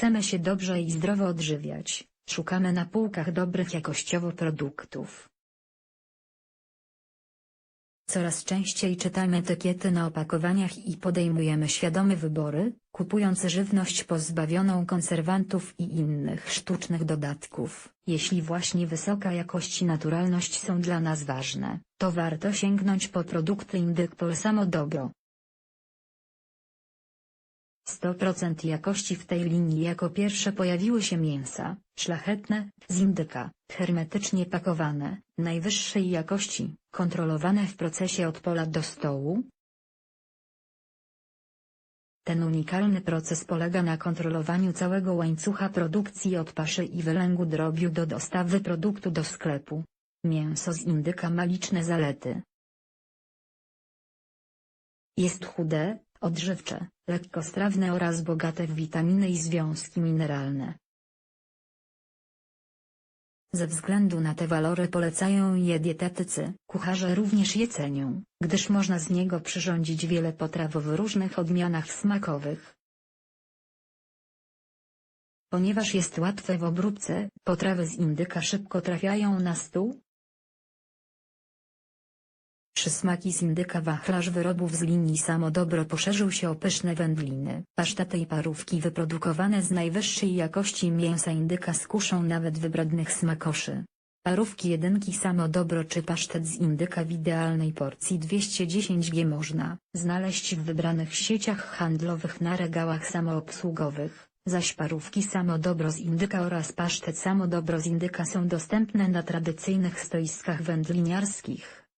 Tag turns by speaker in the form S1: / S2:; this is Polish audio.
S1: chcemy się dobrze i zdrowo odżywiać, szukamy na półkach dobrych jakościowo produktów. Coraz częściej czytamy etykiety na opakowaniach i podejmujemy świadome wybory, kupując żywność pozbawioną konserwantów i innych sztucznych dodatków. Jeśli właśnie wysoka jakość i naturalność są dla nas ważne, to warto sięgnąć po produkty Indykpol Samo Dobro. 100% jakości w tej linii jako pierwsze pojawiły się mięsa, szlachetne, z indyka, hermetycznie pakowane, najwyższej jakości, kontrolowane w procesie od pola do stołu. Ten unikalny proces polega na kontrolowaniu całego łańcucha produkcji od paszy i wylęgu drobiu do dostawy produktu do sklepu. Mięso z indyka ma liczne zalety. Jest chude, odżywcze, lekkostrawne oraz bogate w witaminy i związki mineralne. Ze względu na te walory polecają je dietetycy, kucharze również je cenią, gdyż można z niego przyrządzić wiele potraw w różnych odmianach smakowych. Ponieważ jest łatwe w obróbce, potrawy z indyka szybko trafiają na stół, Przysmaki z indyka wachlarz wyrobów z linii Samo Dobro poszerzył się o pyszne wędliny. Pasztety i parówki wyprodukowane z najwyższej jakości mięsa indyka skuszą nawet wybrednych smakoszy. Parówki jedynki Samo Dobro czy pasztet z indyka w idealnej porcji 210 g można znaleźć w wybranych sieciach handlowych na regałach samoobsługowych, zaś parówki Samo Dobro z indyka oraz pasztet Samo Dobro z indyka są dostępne na tradycyjnych stoiskach wędliniarskich.